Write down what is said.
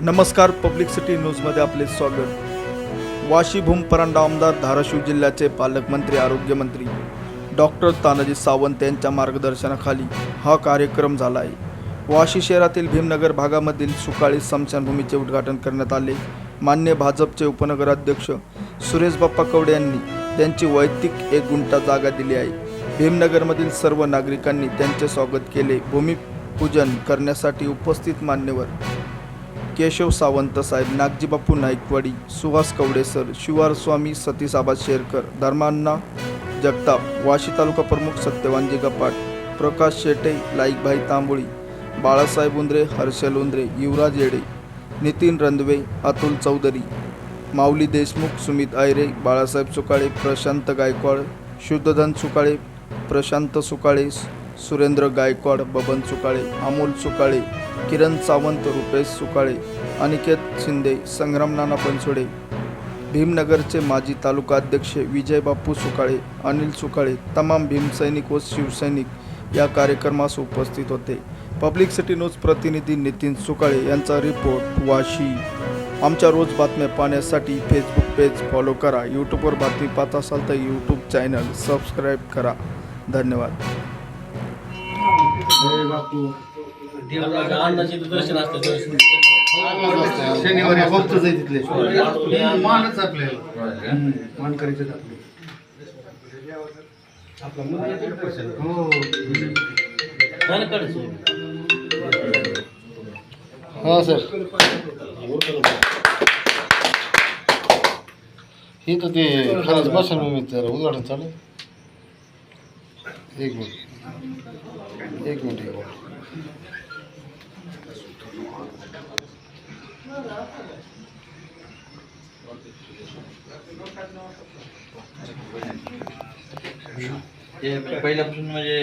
नमस्कार public city न्यूजमध्ये आपले स्वागत. वाशी भूमपरांडा आमदार धाराशिव जिल्ह्याचे पालकमंत्री आरोग्यमंत्री डॉक्टर तानाजी सावंत यांच्या मार्गदर्शनाखाली हा कार्यक्रम झाला आहे वाशी शहरातील भीमनगर भागामधील सुकाळी स्मशानभूमीचे उद्घाटन करण्यात आले. मान्य भाजपचे उपनगराध्यक्ष सुरेश बाप्पा कवडे यांनी त्यांची वैयक्तिक एक गुंठा जागा दिली आहे. भीमनगरमधील सर्व नागरिकांनी त्यांचे स्वागत केले. भूमिपूजन करण्यासाठी उपस्थित मान्यवर केशव सावंत साहेब नागजी बापू नाईकवाडी सुहास कवडे सर शिवार स्वामी सतीश शेरकर धर्मांना जगताप वाशी तालुका प्रमुख सत्यवानजी गपाट प्रकाश शेटे लाईकभाई तांबोळी बाळासाहेब उंद्रे हर्षल उंद्रे युवराज येडे नितीन रंधवे अतुल चौधरी माऊली देशमुख सुमित आयरे बाळासाहेब सुकाळे प्रशांत गायकवाड शुद्धधन सुकाळे प्रशांत सुकाळे सुरेंद्र गायकवाड बबन सुकाळे अमोल सुकाळे किरण सावंत रुपेश सुकाळे अनिकेत शिंदे संग्राम नाना बनसोडे भीमनगरचे माजी तालुका अध्यक्ष विजय बापू सुकाळे अनिल सुकाळे तमाम भीमसैनिक व शिवसैनिक या कार्यक्रमास उपस्थित होते. पब्लिक सिटी न्यूज प्रतिनिधी नितीन सुकाळे यांचा रिपोर्ट वाशी. आमच्या रोज बातम्या पाहण्यासाठी फेसबुक पेज फॉलो करा. यूट्यूबवर बातमी पाहत असाल तर यूट्यूब चॅनल सबस्क्राईब करा. धन्यवाद. अन्नाचे दर्शन असतं शनिवारी होतच आहे तिथले. मानच आपल्याला. मान करायचे आपले हो. हा सर. हे तर ते खरंच बसन मी तर उद्घाटन चालू एक मिनिट. एक मिनिट एक पहिल्यापासून म्हणजे